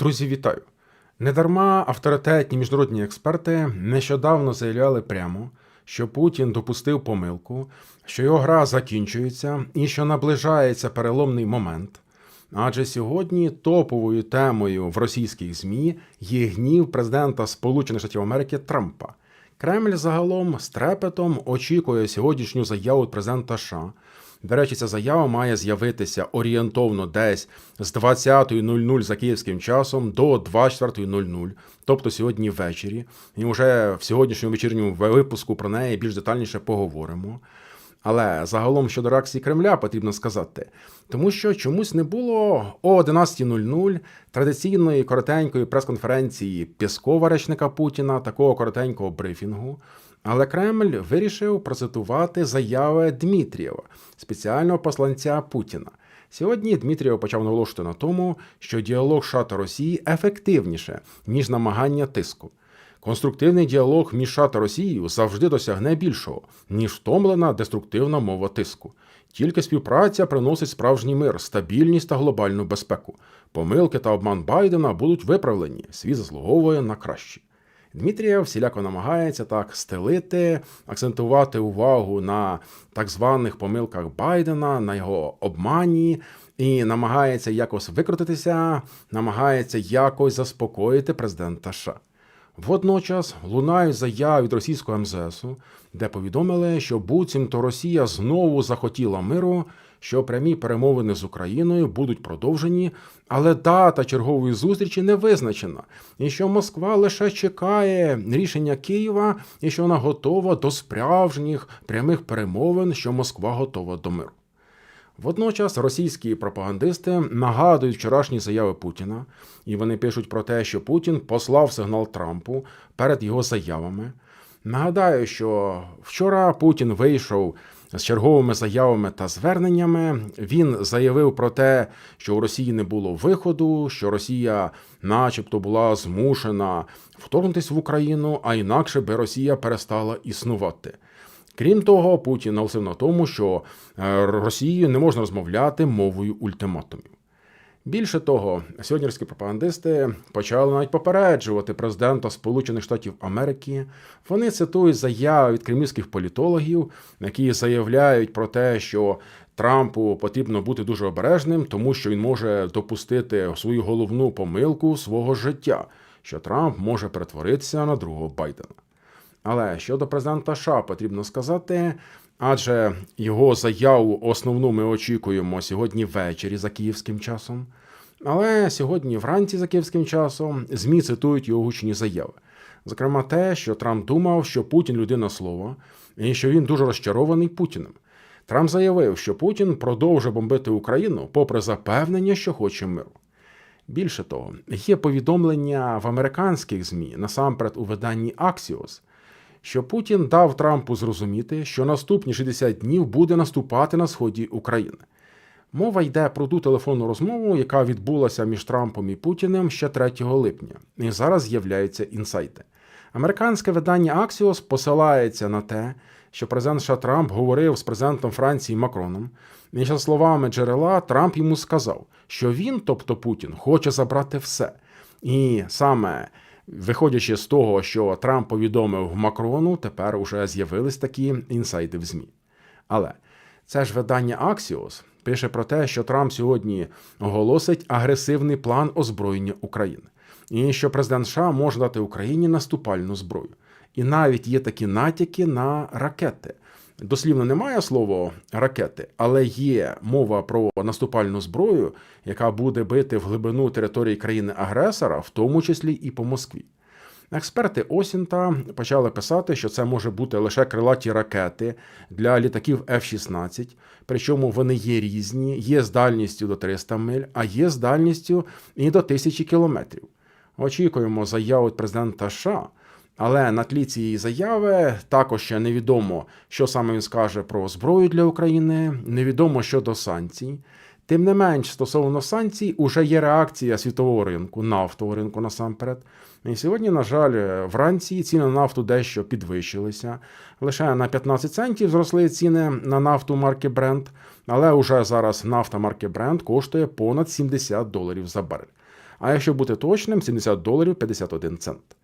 Друзі, вітаю! Недарма авторитетні міжнародні експерти нещодавно заявляли прямо, що Путін допустив помилку, що його гра закінчується і що наближається переломний момент. Адже сьогодні топовою темою в російських ЗМІ є гнів президента Сполучених Штатів Америки Трампа. Кремль загалом з трепетом очікує сьогоднішню заяву президента США. До речі, ця заява має з'явитися орієнтовно десь з 20.00 за київським часом до 24.00, тобто сьогодні ввечері. І вже в сьогоднішньому вечірньому випуску про неї більш детальніше поговоримо. Але загалом щодо реакції Кремля потрібно сказати, тому що чомусь не було о 11.00 традиційної коротенької прес-конференції Пєскова речника Путіна, такого коротенького брифінгу. Але Кремль вирішив процитувати заяви Дмитрієва, спеціального посланця Путіна. Сьогодні Дмитрієв почав наголошувати на тому, що діалог США та Росії ефективніше ніж намагання тиску. Конструктивний діалог між США та Росією завжди досягне більшого, ніж втомлена деструктивна мова тиску. Тільки співпраця приносить справжній мир, стабільність та глобальну безпеку. Помилки та обман Байдена будуть виправлені. Світ заслуговує на краще. Дмитрієв всіляко намагається так стелити, акцентувати увагу на так званих помилках Байдена, на його обмані, і намагається якось викрутитися, намагається якось заспокоїти президента США. Водночас лунають заяви від російського МЗСу, де повідомили, що буцімто Росія знову захотіла миру, що прямі перемовини з Україною будуть продовжені, але дата чергової зустрічі не визначена, і що Москва лише чекає рішення Києва, і що вона готова до справжніх прямих перемовин, що Москва готова до миру. Водночас російські пропагандисти нагадують вчорашні заяви Путіна, і вони пишуть про те, що Путін послав сигнал Трампу перед його заявами. Нагадаю, що вчора Путін вийшов з черговими заявами та зверненнями. Він заявив про те, що у Росії не було виходу, що Росія, начебто, була змушена вторгнутися в Україну, а інакше би Росія перестала існувати. Крім того, Путін наголосив на тому, що е, Росією не можна розмовляти мовою ультиматумів. Більше того, сьогоднішні пропагандисти почали навіть попереджувати президента Сполучених Штатів Америки. Вони цитують заяви від кремлівських політологів, які заявляють про те, що Трампу потрібно бути дуже обережним, тому що він може допустити свою головну помилку свого життя, що Трамп може перетворитися на другого Байдена. Але щодо президента США потрібно сказати, адже його заяву основну ми очікуємо сьогодні ввечері за київським часом. Але сьогодні вранці за київським часом ЗМІ цитують його гучні заяви. Зокрема, те, що Трамп думав, що Путін людина слова, і що він дуже розчарований Путіним. Трамп заявив, що Путін продовжує бомбити Україну, попри запевнення, що хоче миру. Більше того, є повідомлення в американських ЗМІ, насамперед у виданні Axios, що Путін дав Трампу зрозуміти, що наступні 60 днів буде наступати на сході України. Мова йде про ту телефонну розмову, яка відбулася між Трампом і Путіним ще 3 липня, і зараз з'являються інсайти. Американське видання Axios посилається на те, що президент США Трамп говорив з президентом Франції Макроном. І за словами джерела, Трамп йому сказав, що він, тобто Путін, хоче забрати все. І саме Виходячи з того, що Трамп повідомив Макрону, тепер уже з'явились такі інсайти в ЗМІ. Але це ж видання Axios пише про те, що Трамп сьогодні оголосить агресивний план озброєння України, і що президент США може дати Україні наступальну зброю. І навіть є такі натяки на ракети. Дослівно немає слова ракети, але є мова про наступальну зброю, яка буде бити в глибину території країни-агресора, в тому числі і по Москві. Експерти Осінта почали писати, що це може бути лише крилаті ракети для літаків F-16, причому вони є різні, є з дальністю до 300 миль, а є з дальністю і до 1000 кілометрів. Очікуємо заяву від президента США. Але на тлі цієї заяви також ще невідомо, що саме він скаже про зброю для України, невідомо щодо санкцій. Тим не менш, стосовно санкцій, уже є реакція світового ринку, нафтового ринку насамперед. І сьогодні, на жаль, вранці ціни на нафту дещо підвищилися. Лише на 15 центів зросли ціни на нафту марки Brent, але уже зараз нафта марки Brent коштує понад 70 доларів за барель. а якщо бути точним, 70 доларів 51 цент.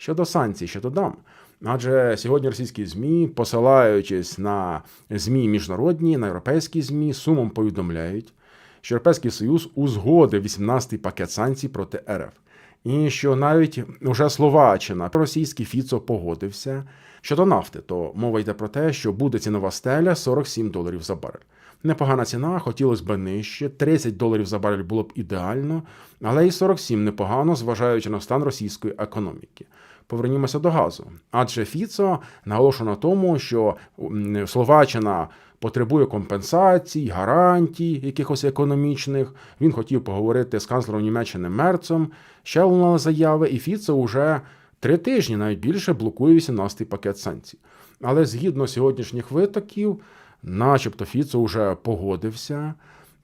Щодо санкцій, що додам. Адже сьогодні російські ЗМІ, посилаючись на ЗМІ міжнародні, на європейські ЗМІ, сумом повідомляють, що Європейський Союз узгодив 18-й пакет санкцій проти РФ. І що навіть уже Словаччина, російський Фіцо погодився. Щодо нафти, то мова йде про те, що буде цінова стеля 47 доларів за барель. Непогана ціна, хотілося б нижче, 30 доларів за барель було б ідеально, але і 47 непогано, зважаючи на стан російської економіки. Повернімося до газу. Адже Фіцо наголошено на тому, що Словаччина потребує компенсацій, гарантій, якихось економічних. Він хотів поговорити з канцлером Німеччини Мерцем. Ще лунали заяви, і Фіцо уже три тижні, навіть більше, блокує 18-й пакет санкцій. Але згідно сьогоднішніх витоків, начебто Фіцо вже погодився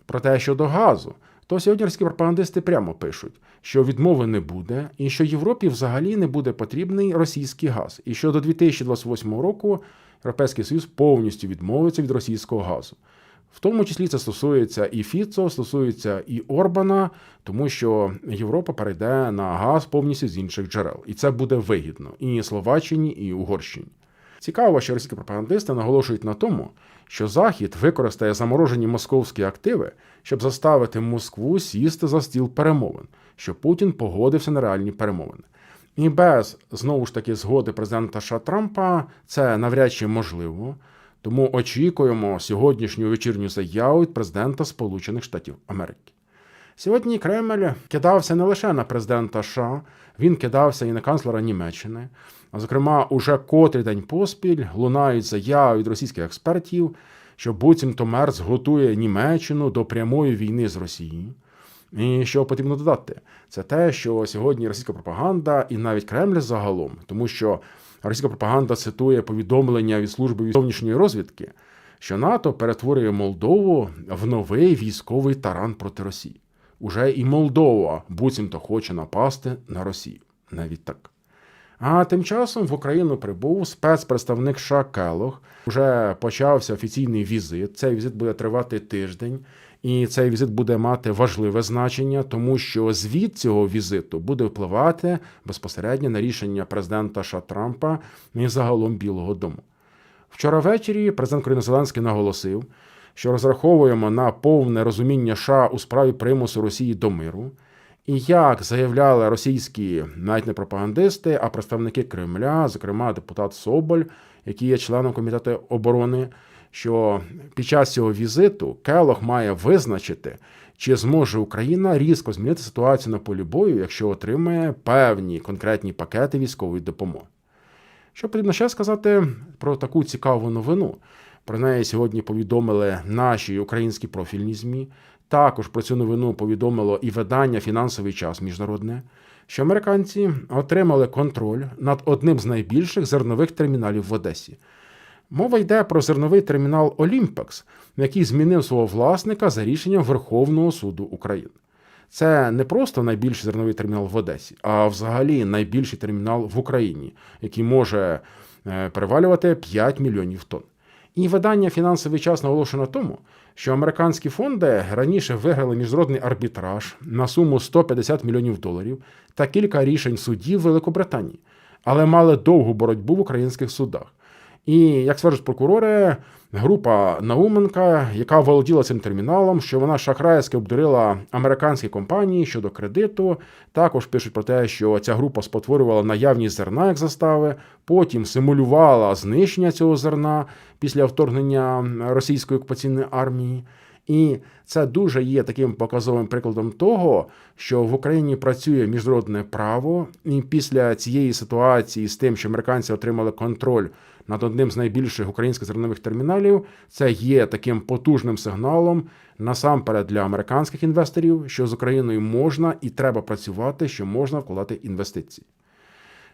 про те, що до газу. То сьогодні пропагандисти прямо пишуть, що відмови не буде, і що Європі взагалі не буде потрібний російський газ, і що до 2028 року Європейський Союз повністю відмовиться від російського газу. В тому числі це стосується і Фіцо, стосується і Орбана, тому що Європа перейде на газ повністю з інших джерел, і це буде вигідно і Словаччині, і Угорщині. Цікаво, що російські пропагандисти наголошують на тому, що Захід використає заморожені московські активи, щоб заставити Москву сісти за стіл перемовин, щоб Путін погодився на реальні перемовини. І без знову ж таки згоди президента США Трампа це навряд чи можливо. Тому очікуємо сьогоднішню вечірню заяву від президента Сполучених Штатів Америки. Сьогодні Кремль кидався не лише на президента США, він кидався і на канцлера Німеччини. А зокрема, уже котрий день поспіль лунають заяви від російських експертів, що буцімто Мерц готує Німеччину до прямої війни з Росією. І що потрібно додати, це те, що сьогодні російська пропаганда і навіть Кремль загалом, тому що російська пропаганда цитує повідомлення від служби зовнішньої розвідки, що НАТО перетворює Молдову в новий військовий таран проти Росії. Уже і Молдова буцімто хоче напасти на Росію. Навіть так. А тим часом в Україну прибув спецпредставник США Келох. Уже почався офіційний візит. Цей візит буде тривати тиждень, і цей візит буде мати важливе значення, тому що звіт цього візиту буде впливати безпосередньо на рішення президента США Трампа і загалом Білого Дому. Вчора ввечері президент Зеленський наголосив, що розраховуємо на повне розуміння США у справі примусу Росії до миру. І як заявляли російські навіть не пропагандисти, а представники Кремля, зокрема депутат Соболь, який є членом комітету оборони, що під час цього візиту Келох має визначити, чи зможе Україна різко змінити ситуацію на полі бою, якщо отримає певні конкретні пакети військової допомоги. Що потрібно ще сказати про таку цікаву новину? Про неї сьогодні повідомили наші українські профільні ЗМІ. Також про цю новину повідомило і видання Фінансовий час міжнародне, що американці отримали контроль над одним з найбільших зернових терміналів в Одесі. Мова йде про зерновий термінал Олімпекс, який змінив свого власника за рішенням Верховного суду України. Це не просто найбільший зерновий термінал в Одесі, а взагалі найбільший термінал в Україні, який може е, перевалювати 5 мільйонів тонн. І видання фінансовий час наголошує на тому, що американські фонди раніше виграли міжнародний арбітраж на суму 150 мільйонів доларів та кілька рішень судів Великобританії, але мали довгу боротьбу в українських судах. І як стверджують прокурори, група Науменка, яка володіла цим терміналом, що вона шахрайськи обдурила американські компанії щодо кредиту. Також пишуть про те, що ця група спотворювала наявність зерна як застави, потім симулювала знищення цього зерна після вторгнення російської окупаційної армії. І це дуже є таким показовим прикладом того, що в Україні працює міжнародне право, і після цієї ситуації з тим, що американці отримали контроль над одним з найбільших українських зернових терміналів, це є таким потужним сигналом насамперед для американських інвесторів, що з Україною можна і треба працювати, що можна вкладати інвестиції.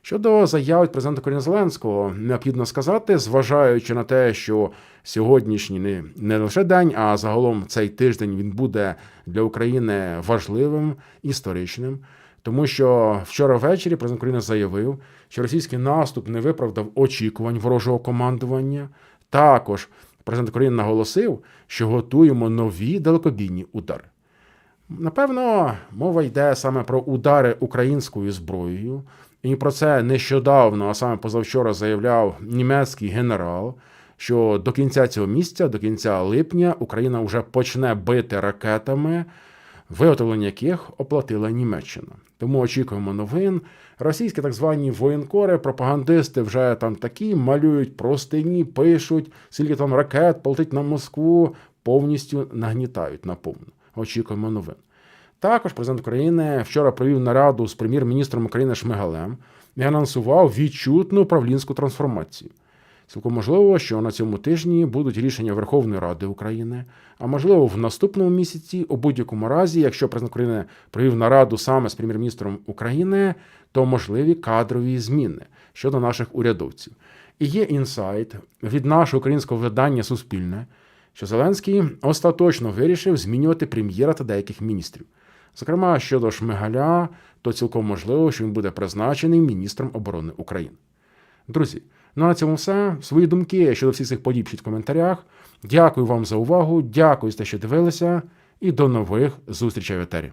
Щодо заяв президента України Зеленського, необхідно сказати, зважаючи на те, що сьогоднішній не, не лише день, а загалом цей тиждень він буде для України важливим історичним. Тому що вчора ввечері президент України заявив, що російський наступ не виправдав очікувань ворожого командування. Також президент України наголосив, що готуємо нові далекобійні удари. Напевно, мова йде саме про удари українською зброєю, і про це нещодавно, а саме позавчора, заявляв німецький генерал, що до кінця цього місяця, до кінця липня, Україна вже почне бити ракетами, виготовлення яких оплатила Німеччина. Тому очікуємо новин. Російські так звані воєнкори, пропагандисти вже там такі малюють простині, пишуть, скільки там ракет полетить на Москву, повністю нагнітають наповну. Очікуємо новин. Також президент України вчора провів нараду з прем'єр-міністром України Шмигалем і анонсував відчутну управлінську трансформацію. Цілком можливо, що на цьому тижні будуть рішення Верховної Ради України, а можливо, в наступному місяці, у будь-якому разі, якщо президент України провів нараду саме з прем'єр-міністром України, то можливі кадрові зміни щодо наших урядовців. І є інсайт від нашого українського видання Суспільне, що Зеленський остаточно вирішив змінювати прем'єра та деяких міністрів. Зокрема, щодо Шмигаля, то цілком можливо, що він буде призначений міністром оборони України. Друзі, ну на цьому все. Свої думки щодо всіх цих подій пишіть в коментарях. Дякую вам за увагу, дякую за те, що дивилися, і до нових зустрічей в етері.